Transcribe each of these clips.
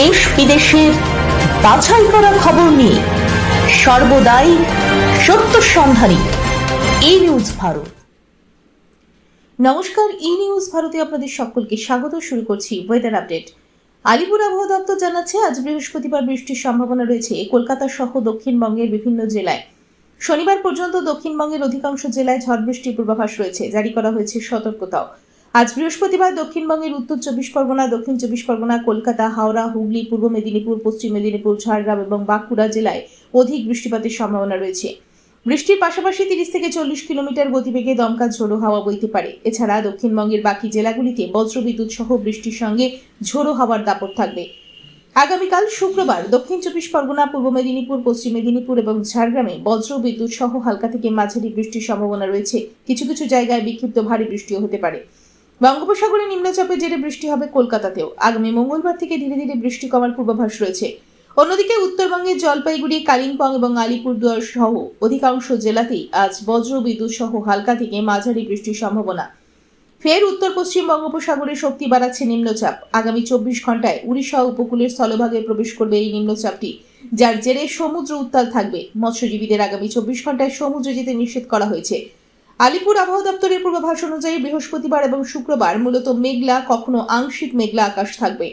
দেশ বিদেশের বাছাই করা খবর নিয়ে সর্বদাই সত্য সন্ধানী এই নিউজ ভারত। নমস্কার ই নিউজ ভারতে আপনাদের সকলকে স্বাগত। শুরু করছি ওয়েদার আপডেট আলিপুর আবহাওয়া দপ্তর জানাচ্ছে, আজ বৃহস্পতিবার বৃষ্টির সম্ভাবনা রয়েছে। কলকাতা সহ দক্ষিণবঙ্গের বিভিন্ন জেলায়। শনিবার পর্যন্ত দক্ষিণবঙ্গের অধিকাংশ জেলায় ঝড় বৃষ্টির পূর্বাভাস রয়েছে। জারি করা হয়েছে সতর্কতাও। আজ বৃহস্পতিবার দক্ষিণবঙ্গের উত্তর চব্বিশ পরগনা, দক্ষিণ চব্বিশ পরগনা, কলকাতা, হাওড়া, হুগলি, পূর্ব মেদিনীপুর, পশ্চিম মেদিনীপুর, ঝাড়গ্রাম এবং বাঁকুড়া জেলায় অধিক বৃষ্টিপাতের সম্ভাবনা রয়েছে। বৃষ্টির পাশাপাশি তিরিশ থেকে চল্লিশ কিলোমিটার গতিবেগে দমকা ঝোড়ো হাওয়া বইতে পারে। এছাড়া দক্ষিণবঙ্গের বাকি জেলাগুলিতে বজ্রবিদ্যুৎ সহ বৃষ্টির সঙ্গে ঝোড়ো হাওয়ার দাপট থাকবে। আগামীকাল শুক্রবার দক্ষিণ চব্বিশ পরগনা, পূর্ব মেদিনীপুর, পশ্চিম মেদিনীপুর এবং ঝাড়গ্রামে বজ্র বিদ্যুৎ সহ হালকা থেকে মাঝারি বৃষ্টির সম্ভাবনা রয়েছে। কিছু কিছু জায়গায় বিক্ষিপ্ত ভারী বৃষ্টিও হতে পারে। বঙ্গোপসাগরে নিম্নচাপের জেরে বৃষ্টি হবে কলকাতাতেও। আগামী মঙ্গলবার থেকে ধীরে ধীরে বৃষ্টি কমার পূর্বাভাস রয়েছে। অন্যদিকে উত্তরবঙ্গের জলপাইগুড়ি, কালিম্পং এবং আলিপুরদুয়ার সহ অধিকাংশ জেলাতেই আজ বজ্র বিদ্যুৎ সহ হালকা থেকে মাঝারি বৃষ্টির সম্ভাবনা। ফের উত্তর পশ্চিম বঙ্গোপসাগরে শক্তি বাড়াচ্ছে নিম্নচাপ। আগামী চব্বিশ ঘন্টায় উড়িষ্যা উপকূলের স্থলভাগে প্রবেশ করবে এই নিম্নচাপটি, যার জেরে সমুদ্র উত্তাল থাকবে। মৎস্যজীবীদের আগামী চব্বিশ ঘন্টায় সমুদ্রে যেতে নিষেধ করা হয়েছে। আলিপুর আবহাওয়া দপ্তরের পূর্বাভাস অনুযায়ী বৃহস্পতিবার এবং শুক্রবার মূলত মেঘলা, কখনো আংশিক মেঘলা আকাশ থাকবে।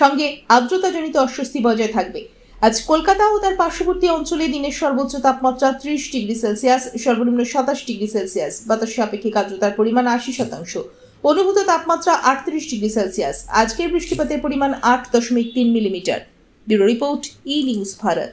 সঙ্গে আর্দ্রতাজনিত অস্বস্তি বজায় থাকবে। আজ কলকাতা ও তার পার্শ্ববর্তী অঞ্চলে দিনের সর্বোচ্চ তাপমাত্রা ত্রিশ ডিগ্রি সেলসিয়াস, সর্বনিম্ন সাতাশ ডিগ্রি সেলসিয়াস। বাতাসে আপেক্ষিক আর্দ্রতার পরিমাণ আশি শতাংশ। অনুভূত তাপমাত্রা আটত্রিশ ডিগ্রি সেলসিয়াস। আজকের বৃষ্টিপাতের পরিমাণ আট দশমিক তিন millimetre. Bureau report E news Bharat.